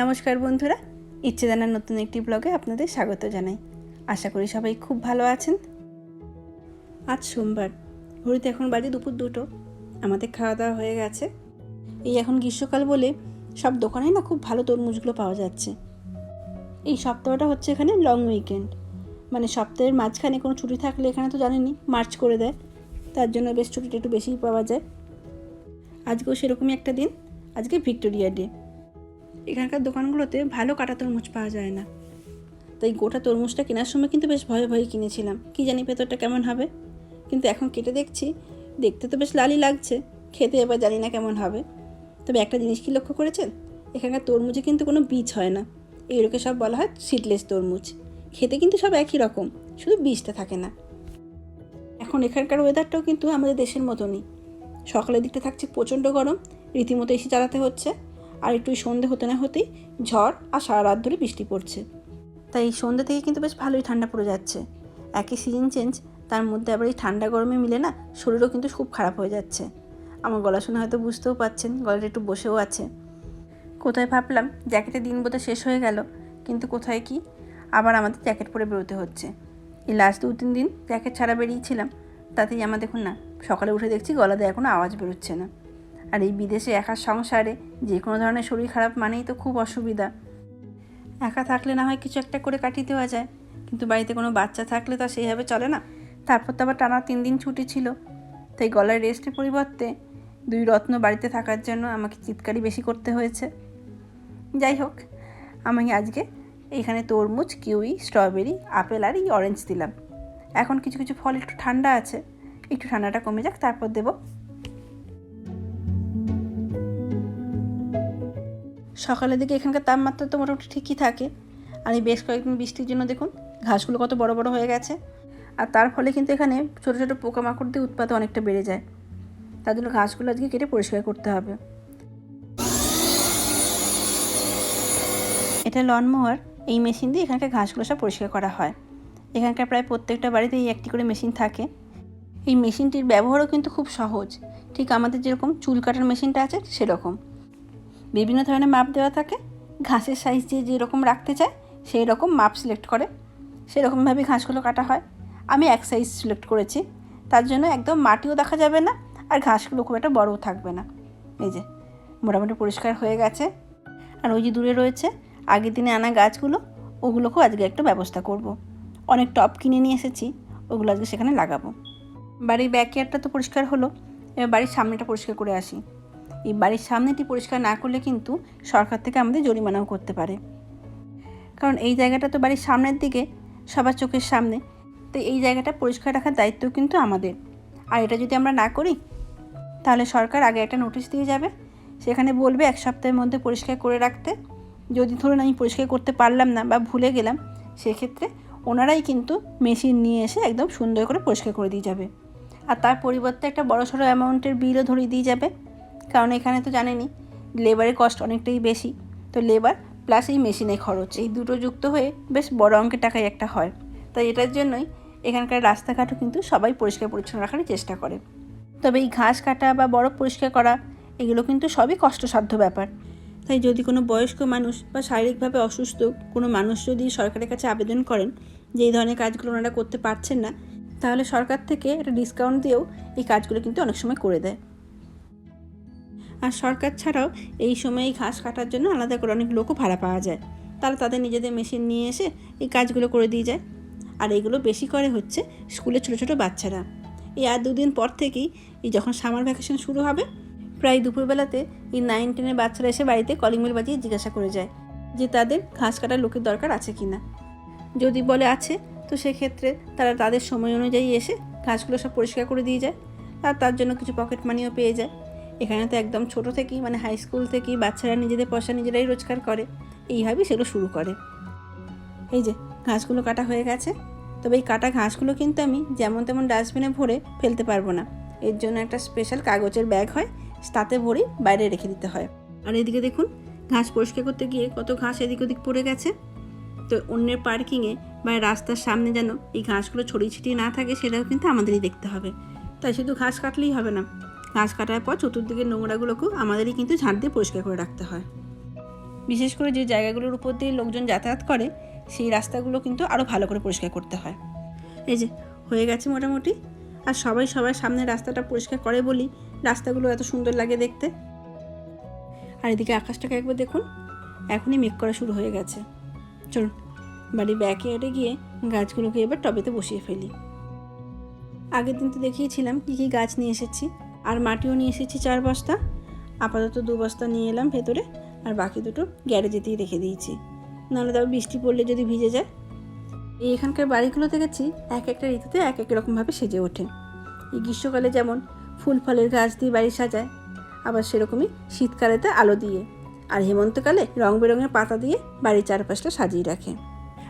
নমস্কার বন্ধুরা ইচ্ছে জানার নতুন একটি ব্লগে আপনাদের স্বাগত জানাই। আশা করি সবাই খুব ভালো আছেন। আজ সোমবার, ঘড়িতে এখন বাজে দুপুর দুটো, আমাদের খাওয়া দাওয়া হয়ে গেছে। এই এখন গ্রীষ্মকাল বলে সব দোকানে না খুব ভালো তরমুজগুলো পাওয়া যাচ্ছে। এই সপ্তাহটা হচ্ছে এখানে লং উইকেন্ড মানে সপ্তাহের মাঝখানে কোনো ছুটি থাকলে এখানে তো জানেনি মার্চ করে দেয়, তার জন্য বেশ ছুটিটা একটু বেশিই পাওয়া যায়। আজকেও সেরকমই একটা দিন, আজকে ভিক্টোরিয়া ডে এখানকার দোকানগুলোতে ভালো কাটা তরমুজ পাওয়া যায় না। তাই গোটা তরমুজটা কেনার সময় কিন্তু বেশ ভয়ে ভয়ে কিনেছিলাম। কি জানি ভেতরটা কেমন হবে? কিন্তু এখন কেটে দেখছি, দেখতে তো বেশ লালই লাগছে। খেতে এবার জানি না কেমন হবে। তবে একটা জিনিস কি লক্ষ্য করেছেন? এখানকার তরমুজে কিন্তু কোনো বীজ হয় না। এইরকম সব বলা হয় সিডলেস তরমুজ। খেতে কিন্তু সব একই রকম, শুধু বীজটা থাকে না। এখন এখানকার ওয়েদারটাও কিন্তু আমাদের দেশের মতনই। সকালের দিকটা থাকছে প্রচণ্ড গরম, রীতিমতো এসি চালাতে হচ্ছে। আর একটু সন্ধে হতে না হতেই ঝড় আর সারা রাত ধরে বৃষ্টি পড়ছে। তাই এই সন্ধ্যে থেকে কিন্তু বেশ ভালোই ঠান্ডা পড়ে যাচ্ছে। একই সিজন চেঞ্জ তার মধ্যে আবার এই ঠান্ডা গরমে মিলে না শরীরও কিন্তু খুব খারাপ হয়ে যাচ্ছে। আমার গলা শুনে হয়তো বুঝতেও পাচ্ছেন, গলাটা একটু বসেও আছে। কোথায় ভাবলাম জ্যাকেটের দিন বোধহয় শেষ হয়ে গেল, কিন্তু কোথায় কি? আবার আমাদের জ্যাকেট পরে বেরোতে হচ্ছে। এই লাস্ট দু তিন দিন জ্যাকেট ছাড়া বেরিয়েছিলাম, তাতেই আমার দেখুন না, সকালে উঠে দেখছি গলা দিয়ে এখনও আওয়াজ বেরোচ্ছে না। আর এই বিদেশে একা সংসারে যে কোনো ধরনের শরীর খারাপ মানেই তো খুব অসুবিধা। একা থাকলে না হয় কিছু একটা করে কাটিয়ে দেওয়া যায়। কিন্তু বাড়িতে কোনো বাচ্চা থাকলে তো সেইভাবে চলে না। তারপর তো আবার টানা তিন দিন ছুটি ছিল। তাই গলার রেস্টের পরিবর্তে দুই রত্ন বাড়িতে থাকার জন্য আমাকে চিৎকারই বেশি করতে হয়েছে। যাই হোক, আমি আজকে এখানে তরমুজ, কিউই, স্ট্রবেরি, আপেল আর এই অরেঞ্জ দিলাম। এখন কিছু কিছু ফল একটু ঠান্ডা আছে। একটু ঠান্ডাটা কমে যাক, তারপর দেবো সকালের দিকে এখানকার তাপমাত্রা তো মোটামুটি ঠিকই থাকে। আর এই বেশ কয়েকদিন বৃষ্টির জন্য দেখুন, ঘাসগুলো কত বড় বড় হয়ে গেছে। আর তার ফলে কিন্তু এখানে ছোটো ছোটো পোকামাকড় দিয়ে উৎপাদন অনেকটা বেড়ে যায়। তার জন্য ঘাসগুলো আজকে কেটে পরিষ্কার করতে হবে। এটা লন মোয়ার এই মেশিন দিয়ে এখানকার ঘাসগুলো সব পরিষ্কার করা হয়। এখানকার প্রায় প্রত্যেকটা বাড়িতে এই একটি করে মেশিন থাকে। এই মেশিনটির ব্যবহারও কিন্তু খুব সহজ। ঠিক আমাদের যেরকম চুল কাটার মেশিনটা আছে, সেরকম। বিভিন্ন ধরনের মাপ দেওয়া থাকে। ঘাসের সাইজ যে যেরকম রাখতে চায় সেই রকম মাপ সিলেক্ট করে। সেরকমভাবে ঘাসগুলো কাটা হয়। আমি এক সাইজ সিলেক্ট করেছি। তার জন্য একদম মাটিও দেখা যাবে না আর ঘাসগুলো খুব একটা বড়ও থাকবে না। এই যে, মোটামুটি পরিষ্কার হয়ে গেছে। আর ওই যে দূরে রয়েছে, আগের দিনে আনা গাছগুলো, ওগুলোকেও আজকে একটা ব্যবস্থা করব। অনেক টপ কিনে নিয়ে এসেছি, ওগুলো আজকে সেখানে লাগাবো। বাড়ির ব্যাকয়ার্ডটা তো পরিষ্কার হলো। এবার বাড়ির সামনেটা পরিষ্কার করে আসি। এই বাড়ির সামনেটি পরিষ্কার না করলে কিন্তু সরকার থেকে আমাদের জরিমানাও করতে পারে। কারণ এই জায়গাটা তো বাড়ির সামনের দিকে, সবার চোখের সামনে। তো এই জায়গাটা পরিষ্কার রাখার দায়িত্ব কিন্তু আমাদের। আর এটা যদি আমরা না করি, তাহলে সরকার আগে একটা নোটিশ দিয়ে যাবে। সেখানে বলবে এক সপ্তাহের মধ্যে পরিষ্কার করে রাখতে। যদি ধরুন আমি পরিষ্কার করতে পারলাম না বা ভুলে গেলাম, সেক্ষেত্রে ওনারাই কিন্তু মেশিন নিয়ে এসে একদম সুন্দর করে পরিষ্কার করে দিয়ে যাবে। আর তার পরিবর্তে একটা বড় সড়ো অ্যামাউন্টের বিলও ধরিয়ে দিয়ে যাবে। কারণ এখানে তো জানেনই লেবারের কস্ট অনেকটাই বেশি। তো লেবার প্লাস এই মেশিনে খরচ, এই দুটো যুক্ত হয়ে বেশ বড় অঙ্কের টাকায় একটা হয়। তাই এটার জন্যই এখানকার রাস্তাঘাটও কিন্তু সবাই পরিষ্কার পরিচ্ছন্ন রাখার চেষ্টা করে। তবে এই ঘাস কাটা বা বরফ পরিষ্কার করা, এগুলো কিন্তু সবই কষ্টসাধ্য ব্যাপার। তাই যদি কোনো বয়স্ক মানুষ বা শারীরিকভাবে অসুস্থ কোনো মানুষ যদি সরকারের কাছে আবেদন করেন যে এই ধরনের কাজগুলো ওনারা করতে পারছেন না, তাহলে সরকার থেকে একটা ডিসকাউন্ট দিয়েও এই কাজগুলো কিন্তু অনেক সময় করে দেয়। আর সরকার ছাড়াও এই সময় ঘাস কাটার জন্য আলাদা করে অনেক লোকও ভাড়া পাওয়া যায়। তারা তাদের নিজেদের মেশিন নিয়ে এসে এই কাজগুলো করে দিয়ে যায়। আর এগুলো বেশি করে হচ্ছে স্কুলে ছোটো ছোটো বাচ্চারা। এই আর দুদিন পর থেকেই এই যখন সামার ভ্যাকেশন শুরু হবে, প্রায় দুপুরবেলাতে এই নাইন টেনের বাচ্চারা এসে বাড়িতে কলিং বেল বাজিয়ে জিজ্ঞাসা করে যায় যে তাদের ঘাস কাটার লোকের দরকার আছে কি না। যদি বলে আছে, তো সেক্ষেত্রে তারা তাদের সময় অনুযায়ী এসে ঘাসগুলো সব পরিষ্কার করে দিয়ে যায়। আর তার জন্য কিছু পকেট মানিও পেয়ে যায়। এখানে তো একদম ছোট থেকেই মানে হাই স্কুল থেকেই বাচ্চারা নিজেদের পয়সা নিজেরাই রোজগার করে। এইভাবেই সেগুলো শুরু করে। এই যে, ঘাসগুলো কাটা হয়ে গেছে। তবে এই কাটা ঘাসগুলো কিন্তু আমি যেমন তেমন ডাস্টবিনে ভরে ফেলতে পারব না। এর জন্য একটা স্পেশাল কাগজের ব্যাগ হয়, তাতে ভরে বাইরে রেখে দিতে হয়। আর এদিকে দেখুন, ঘাস পরিষ্কার করতে গিয়ে কত ঘাস এদিক ওদিক পড়ে গেছে। তো অন্যের পার্কিংয়ে বা রাস্তার সামনে যেন এই ঘাসগুলো ছড়িয়ে ছিটিয়ে না থাকে, সেটাও কিন্তু আমাদেরই দেখতে হবে। তাই শুধু ঘাস কাটলেই হবে না। ঘাস কাটার পর চতুর্দিকের নোংরাগুলোকেও আমাদেরই কিন্তু ঝাঁট দিয়ে পরিষ্কার করে রাখতে হয়। বিশেষ করে যে জায়গাগুলোর উপর দিয়ে লোকজন যাতায়াত করে, সেই রাস্তাগুলো কিন্তু আরও ভালো করে পরিষ্কার করতে হয়। এই যে, হয়ে গেছে মোটামুটি। আর সবাই সবার সামনে রাস্তাটা পরিষ্কার করে বলি, রাস্তাগুলো এত সুন্দর লাগে দেখতে। আর এদিকে আকাশটাকে একবার দেখুন, এখনই মেঘ করা শুরু হয়ে গেছে। চলুন, বাড়ির ব্যাকে এটে গিয়ে গাছগুলোকে এবার টবেতে বসিয়ে ফেলি। আগের দিন তো দেখিয়েছিলাম কী কী গাছ নিয়ে এসেছি। আর মাটিও নিয়ে এসেছি চার বস্তা। আপাতত দু বস্তা নিয়ে এলাম ভেতরে, আর বাকি দুটো গ্যারেজেতেই রেখে দিয়েছি। নাহলে তবে বৃষ্টি পড়লে যদি ভিজে যায়। এই এখানকার বাড়িগুলো দেখেছি, এক একটা ঋতুতে এক এক রকমভাবে সেজে ওঠে। এই গ্রীষ্মকালে যেমন ফুল ফলের গাছ দিয়ে বাড়ি সাজায়, আবার সেরকমই শীতকালেতে আলো দিয়ে। আর হেমন্তকালে রং বেরঙের পাতা দিয়ে বাড়ির চারপাশটা সাজিয়ে রাখে।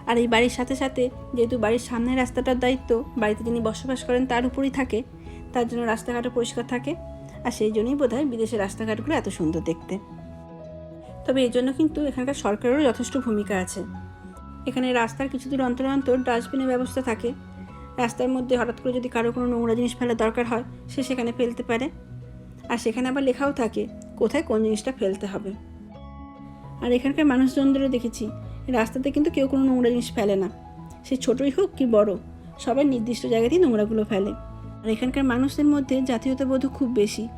আর এই বাড়ির সাথে সাথে যেহেতু বাড়ির সামনের রাস্তাটার দায়িত্ব, বাড়িতে যিনি বসবাস করেন তার উপরই থাকে। তার জন্য রাস্তাঘাটও পরিষ্কার থাকে। আর সেই জন্যই বোধ হয় বিদেশের রাস্তাঘাটগুলো এত সুন্দর দেখতে। তবে এর জন্য কিন্তু এখানকার সরকারেরও যথেষ্ট ভূমিকা আছে। এখানে রাস্তার কিছু দূর অন্তর অন্তর ডাস্টবিনের ব্যবস্থা থাকে। রাস্তার মধ্যে হঠাৎ করে যদি কারও কোনো নোংরা জিনিস ফেলার দরকার হয়, সে সেখানে ফেলতে পারে। আর সেখানে আবার লেখাও থাকে কোথায় কোন জিনিসটা ফেলতে হবে। আর এখানকার মানুষজনদেরও দেখেছি, রাস্তাতে কিন্তু কেউ কোনো নোংরা জিনিস ফেলে না। সে ছোটোই হোক কি বড়, সবাই নির্দিষ্ট জায়গাতেই নোংরাগুলো ফেলে। আর এখানকার মানুষদের মধ্যে জাতীয়তাবোধ খুব বেশি।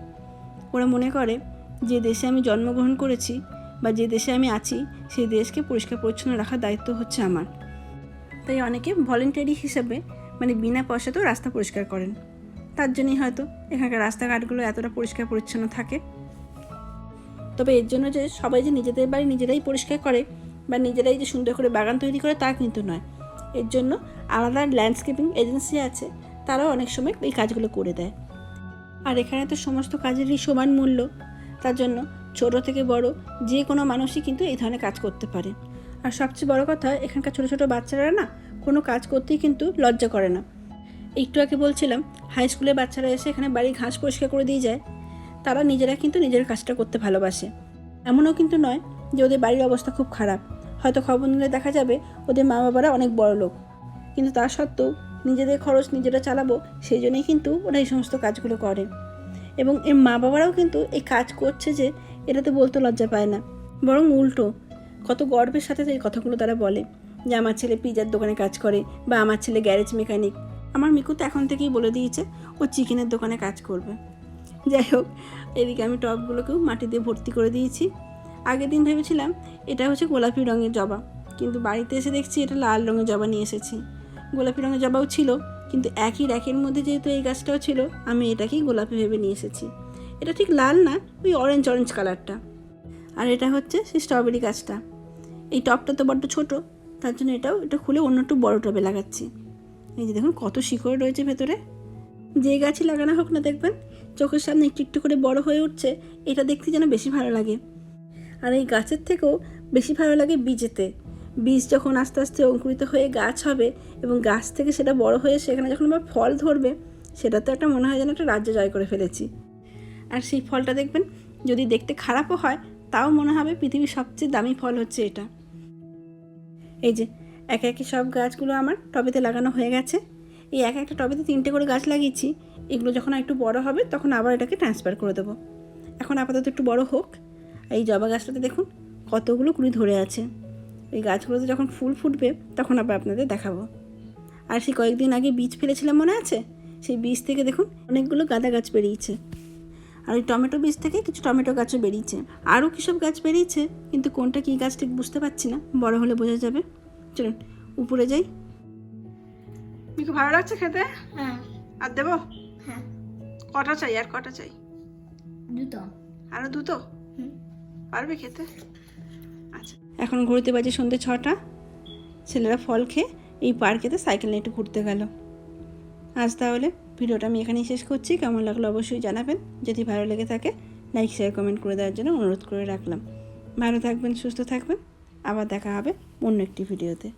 ওরা মনে করে যে দেশে আমি জন্মগ্রহণ করেছি বা যে দেশে আমি আছি সেই দেশকে পরিষ্কার পরিচ্ছন্ন রাখার দায়িত্ব হচ্ছে আমার। তাই অনেকে ভলেন্টারি হিসেবে মানে বিনা পয়সাতেও রাস্তা পরিষ্কার করেন। তার জন্যই হয়তো এখানকার রাস্তাঘাটগুলো এতটা পরিষ্কার পরিচ্ছন্ন থাকে। তবে এর জন্য যে সবাই যে নিজেদের বাড়ি নিজেরাই পরিষ্কার করে বা নিজেরাই যে সুন্দর করে বাগান তৈরি করে তা কিন্তু নয়। এর জন্য আলাদা ল্যান্ডস্কেপিং এজেন্সি আছে তারাও অনেক সময় এই কাজগুলো করে দেয়। আর এখানে তো সমস্ত কাজেরই সমান মূল্য। তার জন্য ছোট থেকে বড় যে কোনো মানুষই কিন্তু এই ধরনের কাজ করতে পারে। আর সবচেয়ে বড় কথা, এখানকার ছোটো ছোটো বাচ্চারা না কোনো কাজ করতেই কিন্তু লজ্জা করে না। একটু আগে বলছিলাম হাই স্কুলের বাচ্চারা এসে এখানে বাড়ি ঘাস পরিষ্কার করে দিয়ে যায়। তারা নিজেরা কিন্তু নিজের কাজটা করতে ভালোবাসে। এমনও কিন্তু নয় যে ওদের বাড়ির অবস্থা খুব খারাপ। হয়তো খবর নিলে দেখা যাবে ওদের মা বাবারা অনেক বড় লোক কিন্তু তা সত্ত্বেও নিজেদের খরচ নিজেরা চালাবো, সেই জন্যই কিন্তু ওরা এই সমস্ত কাজগুলো করে। এবং এর মা বাবারাও কিন্তু এই কাজ করছে যে এটাতে বলতে লজ্জা পায় না। বরং উল্টো, কত গর্বের সাথে এই কথাগুলো তারা বলে যে, আমার ছেলে পিজার দোকানে কাজ করে বা আমার ছেলে গ্যারেজ মেকানিক। আমার মিকু তো এখন থেকেই বলে দিয়েছে, ও চিকেনের দোকানে কাজ করবে। যাই হোক, এদিকে আমি টবগুলোকেও মাটি দিয়ে ভর্তি করে দিয়েছি। আগের দিন ভেবেছিলাম এটা হচ্ছে গোলাপি রঙের জবা, কিন্তু বাড়িতে এসে দেখছি এটা লাল রঙের জবা নিয়ে এসেছি। গোলাপি রঙের জবাও ছিল, কিন্তু একই র্যাকের মধ্যে যেহেতু এই গাছটাও ছিল, আমি এটাকেই গোলাপি ভেবে নিয়ে এসেছি। এটা ঠিক লাল না, ওই অরেঞ্জ অরেঞ্জ কালারটা আর এটা হচ্ছে সেই স্ট্রবেরি গাছটা। এই টবটা তো বড্ড ছোট, তার জন্য এটাও এটা খুলে অন্য একটু বড় টবে লাগাচ্ছি। এই যে দেখুন, কত শিকড় রয়েছে ভেতরে। যে গাছই লাগানো হোক না দেখবেন, চোখের সামনে একটু একটু করে বড় হয়ে উঠছে, এটা দেখতে যেন বেশি ভালো লাগে। আর এই গাছের থেকেও বেশি ভালো লাগে বীজেতে। বীজ যখন আস্তে আস্তে অঙ্কুরিত হয়ে গাছ হবে এবং গাছ থেকে সেটা বড় হয়ে সেখানে যখন আবার ফল ধরবে, সেটা তো একটা মনে হয় যেন একটা রাজ্য জয় করে ফেলেছি। আর সেই ফলটা দেখবেন, যদি দেখতে খারাপও হয়, তাও মনে হবে পৃথিবীর সবচেয়ে দামি ফল হচ্ছে এটা। এই যে, একে একে সব গাছগুলো আমার টবেতে লাগানো হয়ে গেছে। এই এক একটা টবেতে তিনটে করে গাছ লাগিয়েছি। এগুলো যখন একটু বড় হবে, তখন আবার এটাকে ট্রান্সফার করে দেবো। এখন আপাতত একটু বড় হোক। এই জবা গাছটাতে দেখুন, কতগুলো কুড়ি ধরে আছে। এই গাছগুলোতে যখন ফুল ফুটবে তখন আবার আপনাদের দেখাবো। আর সেই কয়েকদিন আগে বীজ ফেলেছিলাম মনে আছে? সেই বীজ থেকে দেখুন অনেকগুলো গাঁদা গাছ বেরিয়েছে। আর ওই টমেটো বীজ থেকে কিছু টমেটো গাছও বেরিয়েছে। আরও সব গাছ বেরিয়েছে কিন্তু কোনটা কী গাছ ঠিক বুঝতে পারছি না বড় হলে বোঝা যাবে। চলুন উপরে যাই। মিকু ভালো লাগছে খেতে? হ্যাঁ। আর দেবো? হ্যাঁ। কটা চাই আর কটা চাই? দুটো। আরও দুটো? পারবে খেতে? এখন ঘুরতে বাজে সন্ধ্যে ছটা। ছেলেরা ফল খেয়ে এই পার্কেতে সাইকেল নিয়ে একটু ঘুরতে গেল। আজ তাহলে ভিডিওটা আমি এখানেই শেষ করছি। কেমন লাগল অবশ্যই জানাবেন। যদি ভালো লেগে থাকে লাইক শেয়ার কমেন্ট করে দেওয়ার জন্য অনুরোধ করে রাখলাম। ভালো থাকবেন, সুস্থ থাকবেন। আবার দেখা হবে অন্য একটি ভিডিওতে।